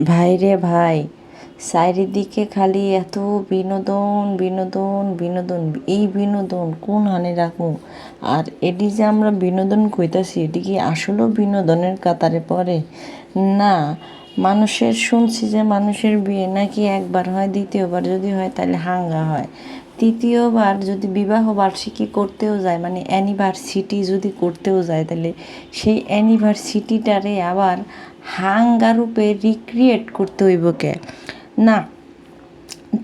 ভাই রে ভাই, চারিদিকে খালি এত বিনোদন বিনোদন বিনোদন, এই বিনোদন কোন হানে রাখুন আর এটি যে আমরা বিনোদন কইতাছি এটি কি আসলেও বিনোদনের কাতারে পড়ে? না, মানুষের শুনছি যে মানুষের বিয়ে নাকি একবার হয়, দ্বিতীয়বার যদি হয় তাহলে হাঙ্গা হয়। তৃতীয়বার যদি বিবাহ বার্ষিকী করতেও যায় মানে অ্যানিভার্সিটি যদি করতেও যায়, তাহলে সেই অ্যানিভার্সিটিটারে আবার হাঙ্গা রূপে রিক্রিয়েট করতে হইব কে? না,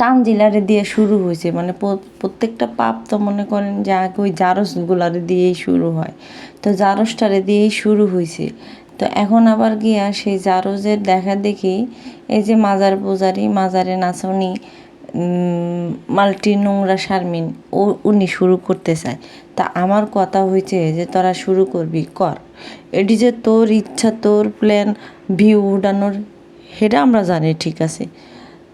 তানজিলারে দিয়ে শুরু হয়েছে মানে প্রত্যেকটা পাপ তো মনে করেন যে আগে ওই জারসগুলারে দিয়েই শুরু হয়। তো জারসটারে দিয়েই শুরু হয়েছে তো এখন আবার গিয়া সেই জারজের দেখা দেখি, এই যে মাজার পূজারি, মাজারে নাচনি মাল্টি নোংরা শারমিন ও উনি শুরু করতে চায়। তা আমার কথা হয়েছে যে তোরা শুরু করবি, কর। এটি যে তোর ইচ্ছা, তোর প্ল্যান ভিউ উডানোর, সেটা আমরা জানি, ঠিক আছে।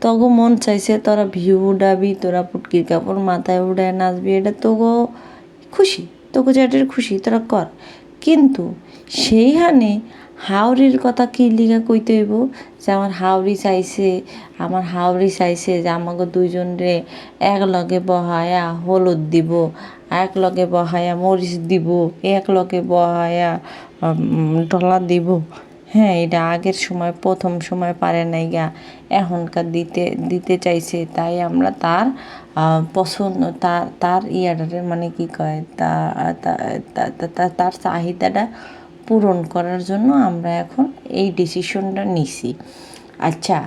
তগো মন চাইছে তোরা ভিউ উড়াবি, তোরা পুটকির কাপড় মাথায় উড়ায় নাচবি, এটা তোগো খুশি তোকে যেটার খুশি, তোরা কর। কিন্তু সেইখানে হাওড়ির কথা কি লিগা কইতে হইব? যে আমার হাওড়ি চাইছে, আমার হাওড়ি চাইছে যে আমাকে দুইজন রে এক লগে বহায়া হলুদ দিব এক লগে বহায়া মরিচ দিব এক লগে বহায়া ডলা দিব। হ্যাঁ এটা আগের সময়, প্রথম সময় পারে নাই গা। এখনকার দিতে দিতে চাইছে, তাই আমরা তার পছন্দ, তার তার ইয়াটারে মানে কি কয় তা- তার চাহিদাটা পূরণ করার জন্য আমরা এখন এই ডিসিশনটা নিছি। আচ্ছা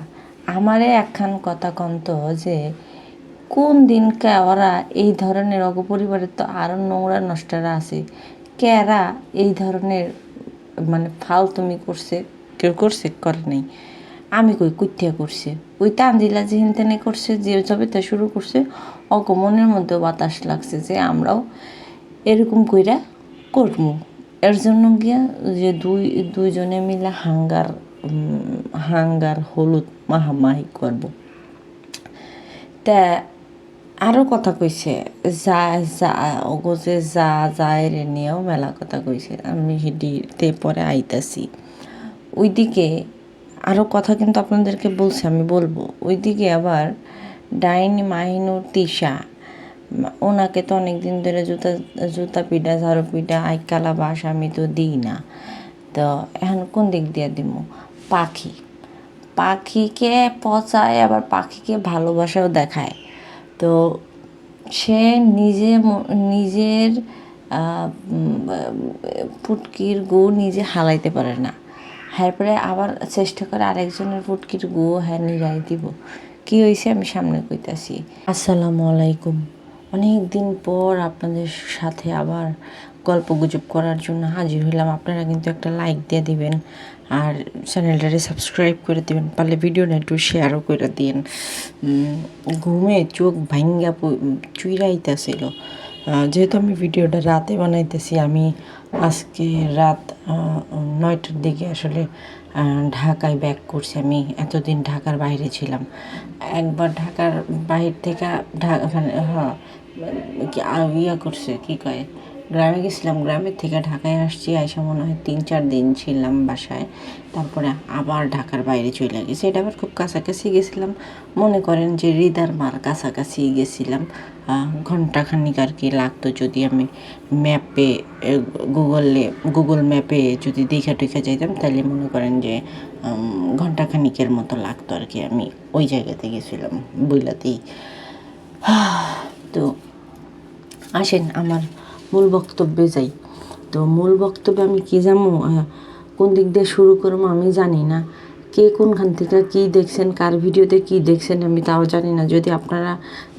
আমারে একখান কথা কন্ত যে, কোন দিনকে ওরা এই ধরনের অগপরিবারের তো আরও নোংরা নষ্টারা আছে, কেরা এই ধরনের মানে ফালতুমি করছে, কেউ করছে, করে নাই। আমি কই কুত্তিয়া করছে? ওই তানজিলা যেহেন তেনে করছে, যে যবে তা শুরু করছে অগমনের মধ্যে বাতাস লাগছে যে আমরাও এরকম কইরা করব এর জন্য গিয়া যে দুই, দুইজনে মিলে হাঙ্গার হাঙ্গার হলুদ মাহামাহি করব। তা আরও কথা কইছে, যা যা, ওগো যে যা যায় রে নিয়েও মেলা কথা কইছে, আমি হিডিতে পরে আইতাছি। ওইদিকে আরও কথা কিন্তু আপনাদেরকে বলছি, আমি বলব। ওইদিকে আবার ডাইনি মাহিনুর তিশা ওনাকে তো অনেক দিন ধরে জুতা জুতা পিঠা ঝাড়ু পিঠা আইকালা বাস আমি তো দিই না। তো এখন কোন দিক দিয়ে দিব? পাখি। পাখিকে পচায়, আবার পাখিকে ভালোবাসাও দেখায়। তো সে নিজে নিজের পুটকির গু নিজে হালাইতে পারে না। এরপরে আবার চেষ্টা করে আরেকজনের পুটকির গু হ্যাঁ নিরাই দিব। কি হয়েছে আমি সামনে কইতাছি। আসসালামু আলাইকুম। অনেক দিন পর আপনাদের সাথে আবার গল্প গুজব করার জন্য হাজির হইলাম। আপনারা কিন্তু একটা লাইক দিয়ে দিবেন আর চ্যানেলটারে সাবস্ক্রাইব করে দিবেন, পারলে ভিডিওটা একটু শেয়ারও করে দিন। ঘুমে চোখ ভাঙ্গা চুইরাইতেছিল। যেহেতু আমি ভিডিওটা রাতে বানাইতেছি, আমি আজকে রাত নয়টার দিকে আসলে ঢাকায় ব্যাক করছি আমি। এতদিন ঢাকার বাইরে ছিলাম। একবার ঢাকার বাইরে থেকে ঢাকা মানে হ্যাঁ ইয়া করছে, কী কয়? গ্রামে গেছিলাম, গ্রামের থেকে ঢাকায় আসছি, আইসা মনে হয় তিন চার দিন ছিলাম বাসায়। তারপরে আবার ঢাকার বাইরে চলে গেছি। এটা আবার খুব কাছাকাছি গেছিলাম। মনে করেন যে হৃদার মার কাছাকাছি গেছিলাম। ঘন্টাখানিক আর কি লাগতো যদি আমি ম্যাপে গুগলে, গুগল ম্যাপে যদি দীঘা টেখা যাইতাম তাহলে মনে করেন যে ঘন্টাখানিকের মতো লাগতো আর কি আমি ওই জায়গাতে গেছিলাম, বইলাতেই। তো আসেন আমার মূল বক্তব্যে যাই। তো মূল বক্তব্যে আমি কী যাব কোন দিক দিয়ে শুরু করব আমি জানি না। কে কোনখান থেকে কী দেখছেন, কার ভিডিওতে কী দেখছেন আমি তাও জানি না। যদি আপনারা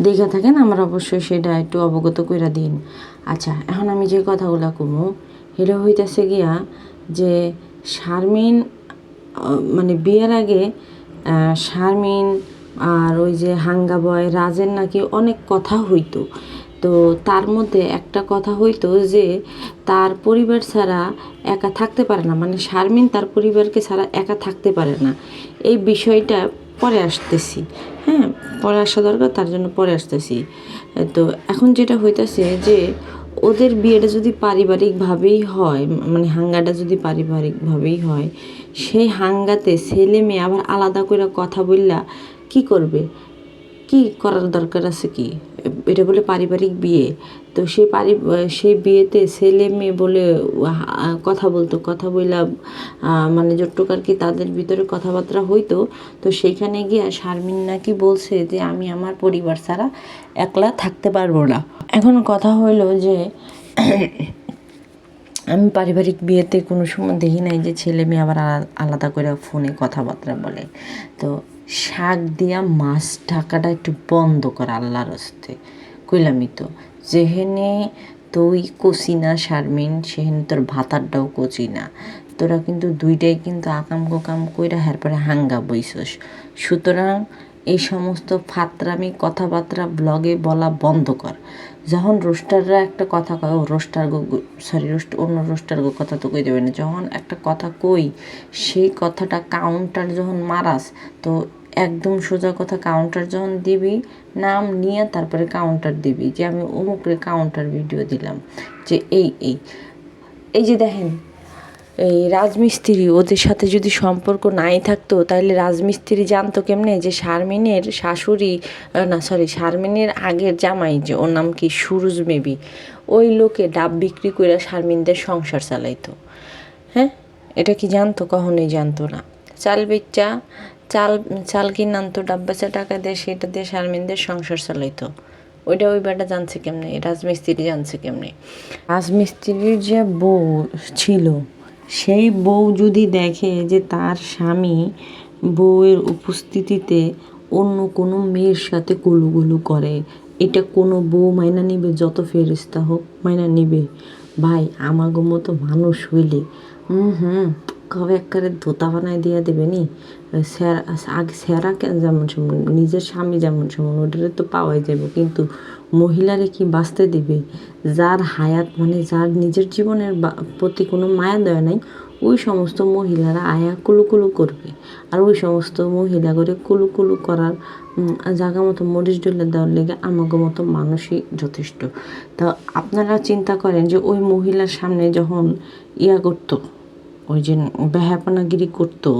দেখে থাকেন, আমার অবশ্যই সেটা একটু অবগত করে দিন। আচ্ছা এখন আমি যে কথাগুলো কমু, সেটা হইতেছে গিয়া যে শারমিন মানে বিয়ের আগে শারমিন আর ওই যে হাঙ্গা বয় রাজের নাকি অনেক কথা হইতো। তো তার মধ্যে একটা কথা হইতো যে, তার পরিবার ছাড়া একা থাকতে পারে না। মানে শারমিন তার পরিবারকে ছাড়া একা থাকতে পারে না। এই বিষয়টা পরে আসতেছি। হ্যাঁ পরে আসা দরকার, তার জন্য পরে আসতেছি। তো এখন যেটা হইতাছে যে, ওদের বিয়েটা যদি পারিবারিকভাবেই হয় মানে হাঙ্গাটা যদি পারিবারিকভাবেই হয়, সেই হাঙ্গাতে ছেলে মেয়ে আবার আলাদা করে কথা বললা কি করবে? কি করার দরকার আছে কি? এটা বলে পারিবারিক বিয়ে। তো সে পারি সেই বিয়েতে ছেলে মেয়ে বলে কথা বলতো, কথা বইলা মানে যতটুকু আর কি তাদের ভিতরে কথাবার্তা হইতো, তো সেইখানে গিয়ে শারমিন নাকি বলছে যে আমি আমার পরিবার ছাড়া একলা থাকতে পারব না। এখন কথা হইল যে আমি পারিবারিক বিয়েতে কোনো সময় দেখি নাই যে ছেলে মেয়ে আবার আলাদা করে ফোনে কথাবার্তা বলে। তো শাক দিয়া মাছ ঢাকাটা একটু বন্ধ কর আল্লাহর হস্তে। কইলামই তো, যেহেনে তুই কচি না শারমিন, সেহেনে তোর ভাতারটাও কচি না। তোরা কিন্তু দুইটাই কিন্তু আকাম কোকাম কইরা হ্যার পরে হাঙ্গা বইসস সুতরাং এই সমস্ত ফাতরামি, কথাবার্তা ব্লগে বলা বন্ধ কর। যখন রোস্টাররা একটা কথা কয় রোস্টার গো সরি রোস্ট, অন্য রোস্টার গো কথা তো কই দেবে না। যখন একটা কথা কই, সেই কথাটা কাউন্টার যখন মারাস, তো একদম সোজা কথা কাউন্টার যখন দিবি, নাম নিয়ে তারপরে কাউন্টার দিবি। যে আমি অমুকরে কাউন্টার ভিডিও দিলাম, যে এই এই। এই যে দেখেন, এই রাজমিস্ত্রি, ওদের সাথে যদি সম্পর্ক নাই থাকতো, তাহলে রাজমিস্ত্রি জানতো কেমনে? যে শারমিনের শাশুড়ি না সরি শারমিনের আগের জামাই, যে ওর নাম কি? সুরুজ মেবি। ওই লোকে ডাব বিক্রি করে শারমিনদের সংসার চালাইতো। হ্যাঁ? এটা কি জানতো? কখনোই জানতো না। চাল বেচা চাল চাল কিনে আনতো ডাব বেচা টাকা দিয়ে সেটা দিয়ে শারমিনদের সংসার চালাইতো। ওইটা ওই বেটা জানছে কেমনে? রাজমিস্ত্রি জানছে কেমনে? রাজমিস্ত্রির যে বউ ছিল, সেই বউ যদি দেখে যে তার স্বামী বউয়ের উপস্থিতিতে অন্য কোনো মেয়ের সাথে কুলুগুলু করে, এটা কোনো বউ মাইনা নিবে, যত ফেরিস্তা হোক মাইনা নিবে। ভাই, আমাগো মতো মানুষ হইলে হুম হুম কবে একবারে ধোতা বানায় দিয়ে দেবে নি? স্যার, আগে স্যারা যেমন সেমন, নিজের স্বামী যেমন সেমন, ওটারে তো পাওয়াই যাবে কিন্তু মহিলারে কি বাঁচতে দিবে? যার হায়াত মানে যার নিজের জীবনের প্রতি কোনো মায়া দয়া নাই, ওই সমস্ত মহিলারা আয়া কুলুকুলু করবে। আর ওই সমস্ত মহিলা করে কুলুকুলু করার জায়গা মতো মরিচ ডলে দেওয়ার লেগে আমাকে মতো মানুষই যথেষ্ট। তা আপনারা চিন্তা করেন যে ওই মহিলার সামনে যখন ইয়া করতো ওই যে বেহাপানাগিরি করতো,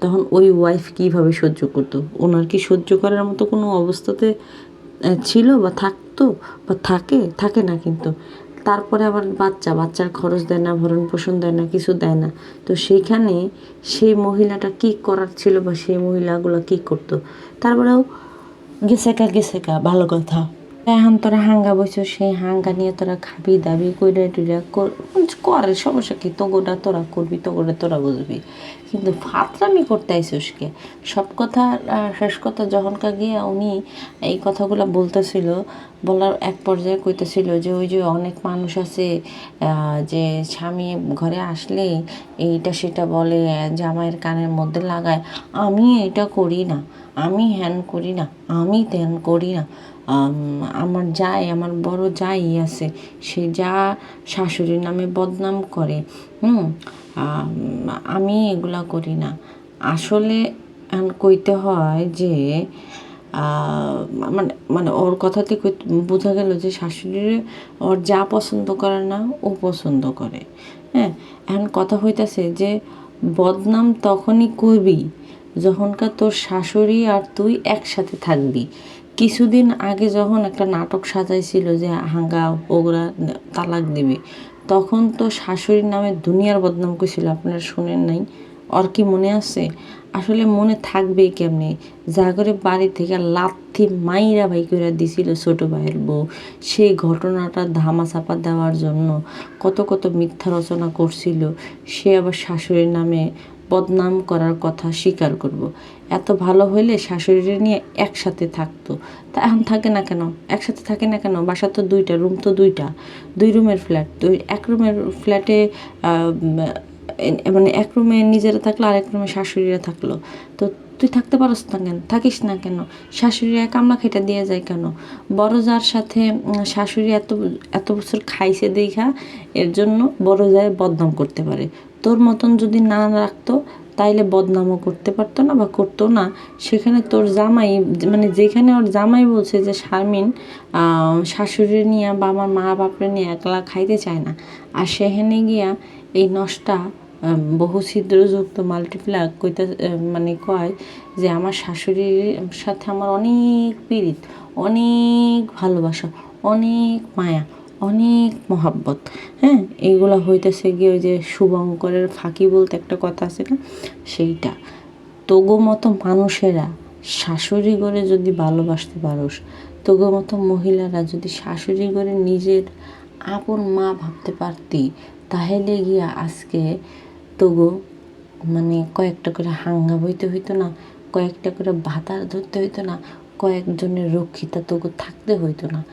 তখন ওই ওয়াইফ কীভাবে সহ্য করতো? ওনার কি সহ্য করার মতো কোনো অবস্থাতে ছিল বা থাকতো বা থাকে? থাকে না কিন্তু। তারপরে আবার বাচ্চা, বাচ্চার খরচ দেয় না ভরণ পোষণ দেয় না, কিছু দেয় না। তো সেইখানে সেই মহিলাটা কি করার ছিল বা সেই মহিলাগুলো কি করতো? তারপরেও গেছে কা গেছে কা, ভালো কথা। এখন তোরা হাঙ্গা বসছো সেই হাঙ্গা নিয়ে তোরা খাবি দাবি কইরা টুইরা কর- সমস্যা কি? তোগোটা তোরা করবি, তোগোটা তোরা বুঝবি। কিন্তু ফাতরামি করতে আইসোস কে? সব কথা শেষ কথা যখনকার গিয়ে উনি এই কথাগুলো বলতেছিল, বলার এক পর্যায়ে কইতেছিল যে ওই যে অনেক মানুষ আছে যে স্বামী ঘরে আসলে এইটা সেটা বলে, জামাইয়ের কানের মধ্যে লাগায়। আমি এটা করি না, আমি হ্যান করি না, আমি ত্যান করি না। আমার যাই, আমার বড় যাই আছে, সে যা শাশুড়ির নামে বদনাম করে, হুম? আমি এগুলা করি না। আসলে কইতে হয় যে মানে মানে ওর কথাতে বোঝা গেল যে শাশুড়ির ওর যা পছন্দ করে না, ও পছন্দ করে হ্যাঁ? এখন কথা হইতাছে যে, বদনাম তখনই করবি যখনকার তোর শাশুড়ি আর তুই একসাথে থাকবি। কিছুদিন আগে যখন একটা নাটক সাজাইছিল যে হাঙ্গা, ওগরা, তালাক দিবে, তখন তো শাশুড়ির নামে দুনিয়ার বদনাম করছিল আপনারা শুনেন নাই? ওর কি মনে আছে? আসলে মনে থাকবেই কেমনে? করে বাড়ি থেকে লাথি মাইরা ভাই করে দিছিল ছোট ভাইয়ের বউ। সেই ঘটনাটা ধামা চাপা দেওয়ার জন্য কত কত মিথ্যা রচনা করছিল। সে আবার শাশুড়ির নামে বদনাম করার কথা স্বীকার করব। এত ভালো হইলে শাশুড়ি নিয়ে একসাথে থাকতো। তা এখন থাকে না কেন? একসাথে থাকে না কেন? বাসা তো দুইটা, রুম তো দুইটা। দুই রুমের ফ্ল্যাট দুই এক রুমের ফ্ল্যাটে মানে এক রুমে নিজেরা থাকল আর এক রুমে শাশুড়িরা থাকল। তো তুই থাকতে পারস না কেন? থাকিস না কেন? শাশুড়িরা কামলা খেটা দিয়ে যায় কেন? বড় যার সাথে শাশুড়ি এত এত বছর খাইছে দেখা, এর জন্য বড় যায় বদনাম করতে পারে। তোর মতন যদি না রাখতো, তাইলে বদনামও করতে পারতো না বা করতো না। সেখানে তোর জামাই মানে যেখানে ওর জামাই বলছে যে, শারমিন শাশুড়ি নিয়ে বা আমার মা বাপরে নিয়ে একলা খাইতে চায় না। আর সেখানে গিয়া এই নষ্টা বহু ছিদ্রযুক্ত মাল্টিপ্লাগ কইতে মানে কয় যে, আমার শাশুড়ির সাথে আমার অনেক পীড়িত, অনেক ভালোবাসা, অনেক মায়া। অনেক মহাব্বত। হ্যাঁ এইগুলো হইতেছে গিয়ে ওই যে শুভঙ্করের ফাঁকি বলতে একটা কথা আছে না? সেইটা। তগো মতো মানুষেরা শাশুড়ি করে যদি ভালোবাসতে পারোস, তগো মতো মহিলারা যদি শাশুড়ি করে নিজের আপন মা ভাবতে পারতি, তাহলে গিয়া আজকে তগো মানে কয়েকটা করে হাঙ্গা বইতে হইতো না, কয়েকটা করে ভাতার ধরতে হইতো না, কয়েকজনের রক্ষিতা তগো থাকতে হইতো না।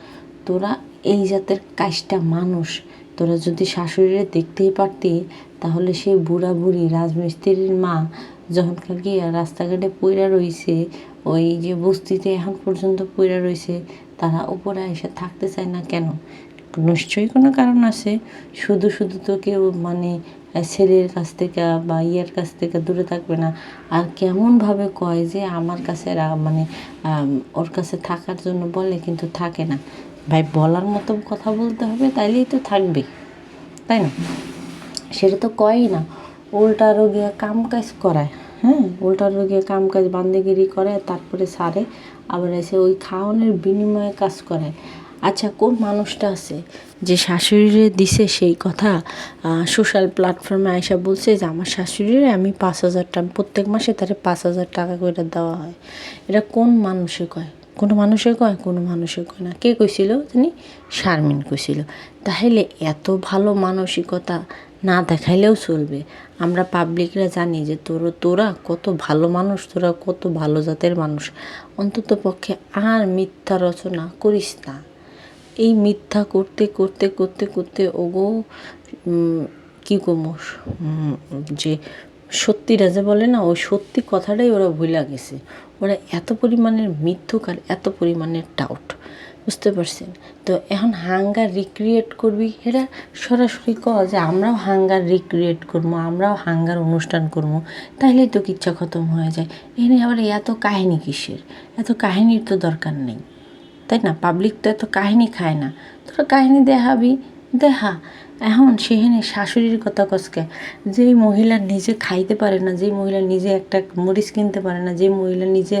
তোরা এই জাতের কাজটা মানুষ। তোরা যদি শাশুড়িরে দেখতেই পারতি, তাহলে সেই বুড়া বুড়ি রাজমিস্ত্রির মা যখন গিয়া রাস্তাঘাটে পইরা রইছে, ওই যে বস্তিতে এখন পর্যন্ত পইরা রয়েছে তারা উপরে এসে থাকতে চায় না কেন? নিশ্চয়ই কোনো কারণ আছে। শুধু শুধু তো কেউ মানে ছেলের কাছ থেকে বা ইয়ের কাছ থেকে দূরে থাকবে না। আর কেমনভাবে কয় যে আমার কাছে মানে ওর কাছে থাকার জন্য বলে, কিন্তু থাকে না। ভাই, বলার মতো কথা বলতে হবে, তাইলেই তো থাকবে। তাই না? সেটা তো কয়ই না, উল্টা রোগিয়া কাম কাজ করায় হ্যাঁ? উল্টা রোগিয়া কাম কাজ বান্দিগিরি করে তারপরে সারে, আবার এসে ওই খাওয়ানোর বিনিময়ে কাজ করে আচ্ছা কোন মানুষটা আছে যে শাশুড়িরে দিছে সেই কথা? সোশ্যাল প্ল্যাটফর্মে আয়সা বলছে যে, আমার শাশুড়িরে আমি পাঁচ হাজার টাকা, প্রত্যেক মাসে তারে পাঁচ হাজার টাকা করে দেওয়া হয়। এটা কোন মানুষে কয়? কোনো মানুষে কয়, কোনো মানুষে কয় না। কে কইছিল জানি? শারমিন কইছিল। তাহলে এত ভালো মানসিকতা না দেখাইলেও চলবে। আমরা পাবলিকরা জানি যে তোর, তোরা কত ভালো মানুষ, তোরা কত ভালো জাতের মানুষ। অন্তত পক্ষে আর মিথ্যা রচনা করিস না। এই মিথ্যা করতে করতে করতে করতে ওগো কি কমো যে সত্যিটা যে বলে না, ওই সত্যি কথাটাই ওরা ভুলে গেছে। ওরা এত পরিমাণের মিথ্যুক আর এত পরিমাণের ডাউট বুঝতে পারছেন? তো এখন হাঙ্গার রিক্রিয়েট করবি, এটা সরাসরি ক যে আমরাও হাঙ্গার রিক্রিয়েট করব, আমরাও হাঙ্গার অনুষ্ঠান করব তাহলেই তো কিচ্ছা খতম হয়ে যায়। এখানে আবার এত কাহিনী কিসের? এত কাহিনীর তো দরকার নেই, তাই না? পাবলিক তো এত কাহিনী খায় না। তোরা কাহিনী দেখাবি, দেখা। এখন সেখানে শাশুড়ির কথা কসকে, যেই মহিলা নিজে খাইতে পারে না, যেই মহিলা নিজে একটা মরিচ কিনতে পারে না যে মহিলা নিজে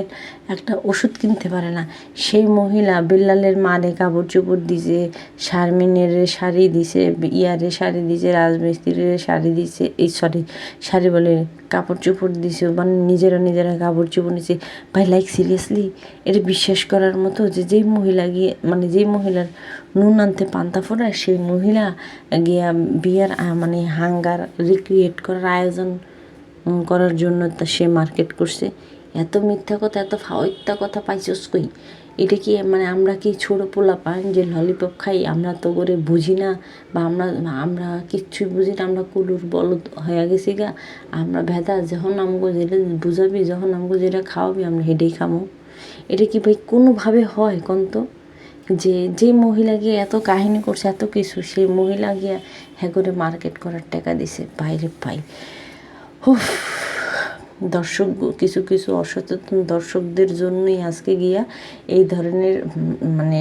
একটা ওষুধ কিনতে পারে না, সেই মহিলা বিল্লালের মারে কাপড় চোপড় দিছে, শারমিনের শাড়ি দিছে, ইয়ারে শাড়ি দিছে, রাজমিস্ত্রির শাড়ি দিছে, এই সরি শাড়ি বলে কাপড় চোপড় দিছে মানে নিজেরা নিজেরা কাপড় চোপড় নিছে। ভাই লাইক সিরিয়াসলি এটা বিশ্বাস করার মতো যে যেই মহিলা গিয়ে মানে যেই মহিলার নুন আনতে পান্তা ফোড়ায় সেই মহিলা গিয়া বিয়ার মানে হাঙ্গার রিক্রিয়েট করার আয়োজন করার জন্য তা সে মার্কেট করছে। এত মিথ্যা কথা, এত ফাওয়াইত্যা কথা পাইছস কই? এটা কি মানে আমরা কি ছোটো পোলা পান যে ললিপপ খাই? আমরা তো করে বুঝি না, বা আমরা আমরা কিচ্ছুই বুঝি না, আমরা কুলুর বলদ হয়ে গেছি গা। আমরা ভেদা, যখন আমাকে যেটা বুঝাবি, যখন আমাকে যেটা খাওয়াবি, আমরা হেঁটেই খামো। এটা কি ভাই কোনোভাবে হয় কন্ত যে যে মহিলা গিয়ে এত কাহিনী করছে এত কিছু সেই মহিলা গিয়া হ্যাঁ করে মার্কেট করার টাকা দিছে। বাইরে পাই উফ, দর্শক কিছু কিছু অসচেতন দর্শকদের জন্যই আজকে গিয়া এই ধরনের মানে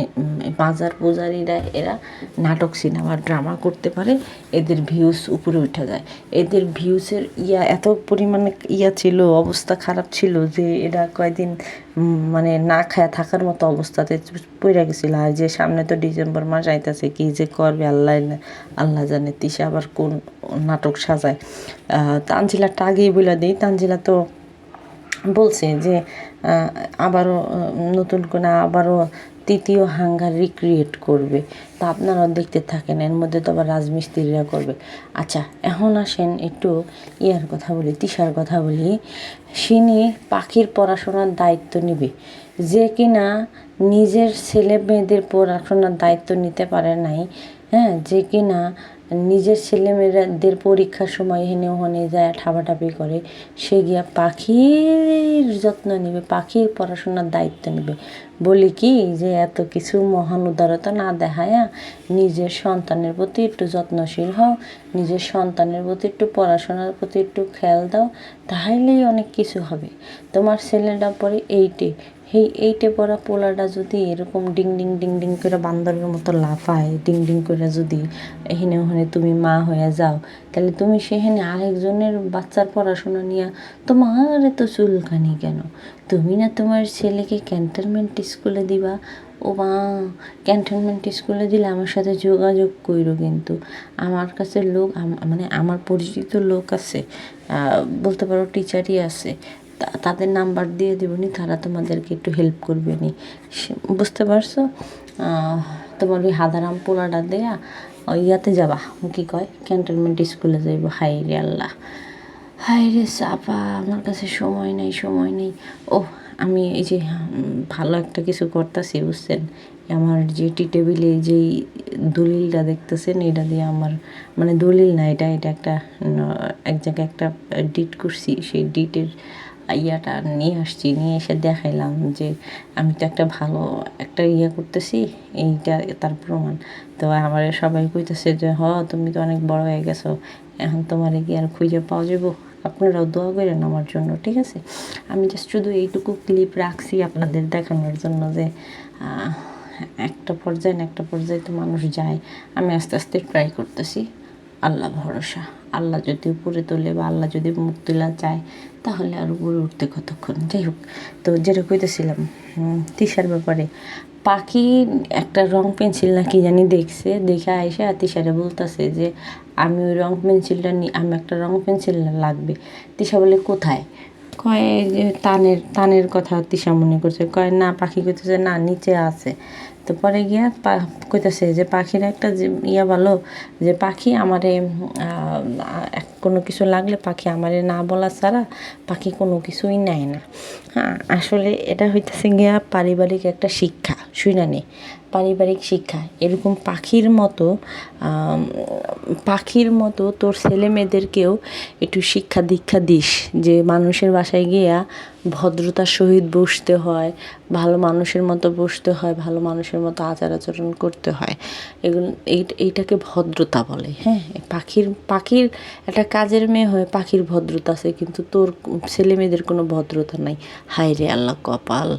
বাজার পূজারীরা এরা নাটক সিনেমা ড্রামা করতে পারে এদের ভিউজ উপরে উঠে যায়। এদের ভিউসের ইয়া এত পরিমাণে ইয়া ছিল অবস্থা খারাপ ছিল যে এরা কয়দিন মানে না খায়া থাকার মতো অবস্থাতে পড়ে গেছিল। আর যে সামনে তো ডিসেম্বর মাস আইতেছে, কি যে করবে আল্লাহ আল্লাহ জানে তিসে আবার কোন নাটক সাজায়। তানজিলাটা আগেই বলে দিই। তানজিলা তো বলছে যে আবারও নতুন করে আবারও তৃতীয় হাঙ্গার রিক্রিয়েট করবে। তা আপনারাও দেখতে থাকেন, এর মধ্যে তো আবার রাজমিস্ত্রিরা করবে। আচ্ছা এখন আসেন একটু ইয়ার কথা বলি, তিশার কথা বলি। সিনি পাখির পড়াশোনার দায়িত্ব নিবে। যে কিনা নিজের ছেলে মেয়েদের পড়াশোনার দায়িত্ব নিতে পারে নাই হ্যাঁ যে কিনা নিজের ছেলেমেয়েদের পরীক্ষার সময় হেনে ওখানে যায়, ঠাপাঠাপি করে। সে গিয়া পাখির যত্ন নেবে, পাখির পড়াশোনার দায়িত্ব নেবে। বলি কি যে, এত কিছু মহান উদারতা না দেখায়া নিজের সন্তানের প্রতি একটু যত্নশীল হও, নিজের সন্তানের প্রতি একটু পড়াশোনার প্রতি একটু খেয়াল দাও তাহলেই অনেক কিছু হবে। তোমার ছেলেটা পরে এইটে। এই এইটে পড়া পোলাটা যদি এরকম ডিং ডিং ডিং ডিং করে বান্দরের মতো লাফায়, ডিং ডিং করে যদি এখানে ওখানে তুমি মা হয়ে যাও, তাহলে তুমি সেখানে আরেকজনের বাচ্চার পড়াশোনা নিয়ে তোমার এত চুলকানি কেন? তুমি না তোমার ছেলেকে ক্যান্টনমেন্ট স্কুলে দিবা? ও মা ক্যান্টনমেন্ট স্কুলে দিলে আমার সাথে যোগাযোগ কইরো কিন্তু। আমার কাছে লোক মানে আমার পরিচিত লোক আছে বলতে পারো টিচারই আছে তাদের নাম্বার দিয়ে দেবনি, তারা তোমাদেরকে একটু হেল্প করবে নি। সে- বুঝতে পারছ? তোমার ওই হাদারাম পোলাটা দেয়া ইয়াতে যাবা কি কয়? ক্যান্টনমেন্ট স্কুলে যাইব। হাই রে আল্লাহ হাই রে চাপা, আমার কাছে সময় নেই সময় নেই। ও আমি এই যে ভালো একটা কিছু করতেছি, বুঝছেন? আমার যে টি টেবিলে যেই দলিলটা দেখতেছেন, এটা দিয়ে আমার মানে দলিল না, এটা এটা একটা এক জায়গায় একটা ডিট করছি। সেই ডিটের ইয়াটা নিয়ে আসছি, নিয়ে এসে দেখাইলাম যে আমি তো একটা ভালো একটা ইয়ে করতেছি, এইটা তার প্রমাণ। তো আমার সবাই কইতেছে যে, হ, তুমি তো অনেক বড় হয়ে গেছো, এখন তোমার কি আর খুঁজে পাওয়া যাব আপনারাও দোয়া করেন আমার জন্য, ঠিক আছে? আমি জাস্ট শুধু এইটুকু ক্লিপ রাখছি আপনাদের দেখানোর জন্য যে একটা পর্যায়ে না একটা পর্যায়ে তো মানুষ যায়। আমি আস্তে আস্তে ট্রাই করতেছি। আল্লাহ ভরসা। আল্লাহ যদি উপরে তোলে বা আল্লাহ যদি মুখ তোলা চায়, তাহলে আর উপরে উঠতে কতক্ষণ? যাই হোক, তো যেটা কইতেছিলাম তিশার ব্যাপারে, পাখি একটা রং পেন্সিল না কি জানি দেখছে, দেখে আইসা তিশারে বলতেছে যে, আমি ওই রং পেন্সিলটা নি, আমি একটা রং পেন্সিল লাগবে। তিশা বলে, কোথায়? কয় যে, তানের তানের কথা তিশা মনে করছে। কয়, না, পাখি কইতেছে, না, নিচে আছে। তো পরে গিয়া কইতেছে যে পাখির একটা ইয়া ভালো যে পাখি আমারে এক- কোনো কিছু লাগলে পাখি আমারে না বলা ছাড়া পাখি কোনো কিছুই নেয় না। হ্যাঁ আসলে এটা হইতেছে গিয়া পারিবারিক একটা শিক্ষা শুনা নে। পারিবারিক শিক্ষা, এরকম পাখির মতো পাখির মতো তোর ছেলে মেয়েদেরকেও একটু শিক্ষা দীক্ষা দিস যে মানুষের বাসায় গিয়া ভদ্রতার সহিত বসতে হয়, ভালো মানুষের মতো বসতে হয়, ভালো মানুষের মতো আচার আচরণ করতে হয়। এগুলো এই- এইটাকে ভদ্রতা বলে। হ্যাঁ পাখির পাখির একটা কাজের মেয়ে হয়ে পাখির ভদ্রতা আছে, কিন্তু তোর ছেলে মেয়েদের কোনো ভদ্রতা নাই। হায় রে আল্লাহ কপাল।